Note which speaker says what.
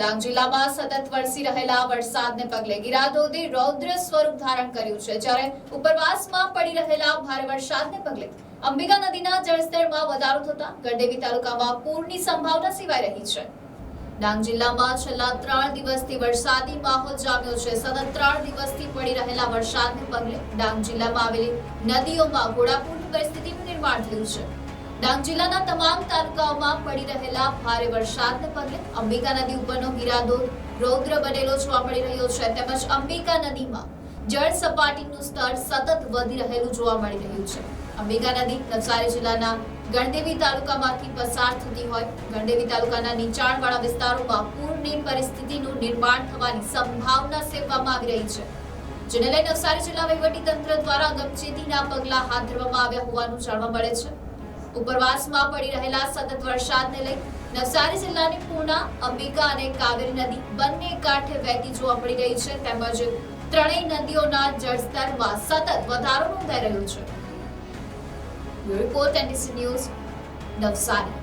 Speaker 1: ડાંગ જિલ્લામાં સતત વરસી રહેલા વરસાદને પગલે ગિરાધોધે રૌદ્ર સ્વરૂપ ધારણ કર્યું છે, જ્યારે ઉપરવાસમાં પડી રહેલા ભારે વરસાદને પગલે અંબિકા નદીના જળસ્તરમાં વધારો થતા ગરદેવી તાલુકામાં પૂરની સંભાવના સિવાય રહી છે. ડાંગ જિલ્લામાં છેલ્લા ત્રણ દિવસથી વરસાદી માહોલ જામ્યો છે. સતત ત્રણ દિવસથી પડી રહેલા વરસાદને પગલે ડાંગ જિલ્લામાં આવેલી નદીઓમાં ઘોડાપૂરની પરિસ્થિતિનું નિર્માણ થયું છે. ડાંગ જિલ્લાના તમામ તાલુકાઓમાં પડી રહેલા ભારે વરસાદને પગલે અંબિકા નદી ઉપરનો ગિરાધોધ રૌદ્ર બનેલો જોવા મળી રહ્યો છે. તેમજ અંબિકા નદીમાં જળ સપાટીનું સ્તર સતત વધી રહેલું જોવા મળી રહ્યું છે. અંબિકા નદી નવસારી જિલ્લાના ગણદેવી તાલુકામાંથી પસાર થતી હોય. ગણદેવી તાલુકાના નીચાણવાળા વિસ્તારોમાં પૂરની પરિસ્થિતિનું નિર્માણ થવાની સંભાવના સેવવામાં આવી રહી છે. જેને લઈ નવસારી જિલ્લા વહીવટી તંત્ર દ્વારા ગમચેતીના પગલાં હાથ ધરવામાં આવ્યા હોવાનું જાણવા મળે છે. ઉપરવાસમાં પડી રહેલા સતત વરસાદને લઈ નવસારી જિલ્લાની પૂર્ણા અંબિકા અને કાવેરી નદી બંને કાંઠે વહેતી જોવા મળી રહી છે. તેમજ ત્રણેય નદીઓના જળસ્તરમાં સતત વધારો નોંધાઈ રહ્યો છે. Report, NDC news, Navsari.